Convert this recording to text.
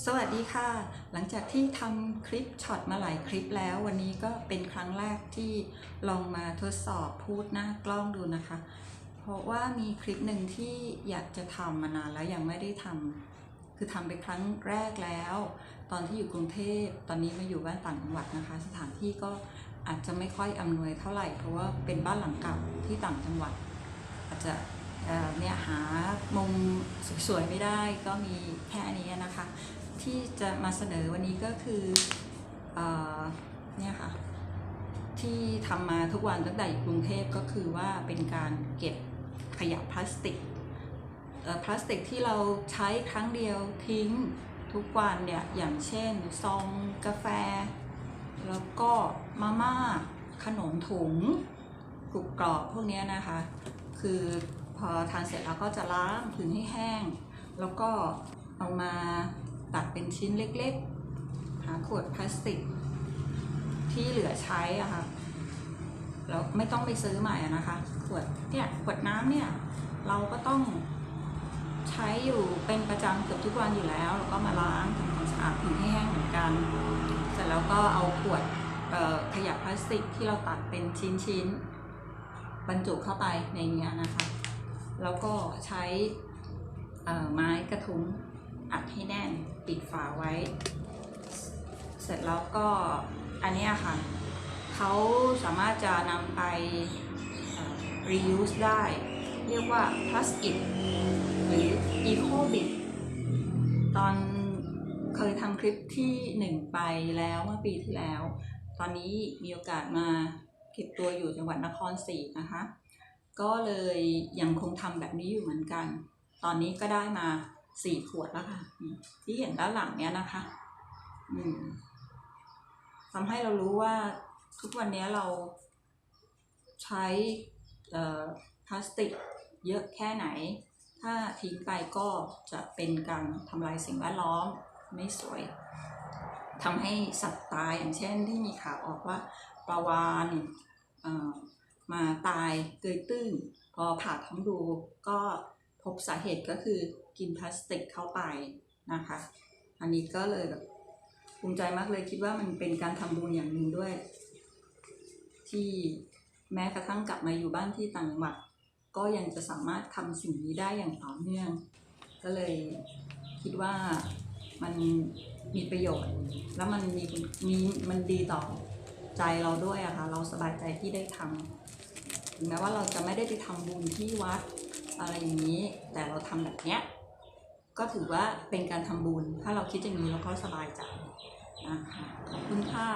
สวัสดีค่ะ หลังจากที่ทำคลิปช็อตมาหลายคลิปแล้ว วันนี้ก็เป็นครั้งแรกที่ลองมาทดสอบพูดหน้ากล้องดูนะคะ เพราะว่ามีคลิปหนึ่งที่อยากจะทำมานานแล้วยังไม่ได้ทำคือทำไปครั้งแรกแล้ว ตอนที่อยู่กรุงเทพตอนนี้มาอยู่บ้านต่างจังหวัดนะคะ สถานที่ก็อาจจะไม่ค่อยอำนวยเท่าไหร่ เพราะว่าเป็นบ้านหลังเก่าที่ต่างจังหวัด อาจจะเนี่ยหามุมสวยๆไม่ได้ก็มีแค่นี้นะคะ ที่จะมาเสนอวันนี้ก็คือเอเนี่ยค่ะ ที่ทำมาทุกวันตั้งแต่อยู่กรุงเทพก็คือว่าเป็นการเก็บขยะพลาสติกพลาสติกที่เราใช้ครั้งเดียวทิ้งทุกวันเนี่ยอย่างเช่นซองกาแฟ แล้วก็มาม่าขนมถุงกรุบกรอบพวกนี้นะคะ คือพอทานเสร็จแล้วก็จะล้างถึงให้แห้ง แล้วก็เอามา ตัดเป็นชิ้นเล็กๆ หาขวดพลาสติก ที่เหลือใช้อะค่ะแล้วไม่ต้องไปซื้อใหม่อะนะคะ ขวดเนี่ยขวดน้ำเนี่ย เราก็ต้องใช้อยู่เป็นประจำเกือบทุกวันอยู่แล้ว แล้วก็มาล้างทำความสะอาดถึงให้แห้งเหมือนกัน เสร็จแล้วก็เอาขวดขยะพลาสติกที่เราตัดเป็นชิ้นๆ บรรจุเข้าไปในเนี้ยนะคะ แล้วก็ใช้ไม้กระทุ้ง อัดให้แน่นปิดฝาไว้ เสร็จแล้วก็อันนี้ค่ะเขาสามารถจะนำไป reuse ได้ เรียกว่า plastic หรือ eco bit ตอนเคยทำคลิปที่หนึ่งไปแล้วเมื่อปีที่แล้ว ตอนนี้มีโอกาสมาเก็บตัวอยู่จังหวัดนครศรีนะคะ ก็เลยยังคงทำแบบนี้อยู่เหมือนกัน ตอนนี้ก็ได้มา สี่ขวดแล้วค่ะที่เห็นด้านหลังเนี้ยนะคะอืมทำให้เรารู้ว่าทุกวันนี้เราใช้พลาสติกเยอะแค่ไหน ถ้าทิ้งไปก็จะเป็นการทำลายสิ่งแวดล้อมไม่สวยทำให้สัตว์ตายอย่างเช่นที่มีข่าวออกว่าปลาวานมาตายเกยตื้นพอผ่าท้องดูก็ พบสาเหตุก็คือกินพลาสติกเข้าไปนะคะ อันนี้ก็เลยแบบภูมิใจมากเลยคิดว่ามันเป็นการทำบุญอย่างหนึ่งด้วย ที่แม้กระทั่งกลับมาอยู่บ้านที่ต่างจังหวัดก็ยังจะสามารถทำสิ่งนี้ได้อย่างต่อเนื่อง ก็เลยคิดว่ามันมีประโยชน์ แล้วมันมีมีมันดีต่อใจเราด้วยอะค่ะเราสบายใจที่ได้ทำถึงแม้ว่าเราจะไม่ได้ไปทำบุญที่วัด อะไรอย่างนี้ แต่เราทำแบบเนี้ยก็ถือว่าเป็นการทำบุญ ถ้าเราคิดอย่างนี้เราก็สบายใจนะคะขอบคุณค่ะ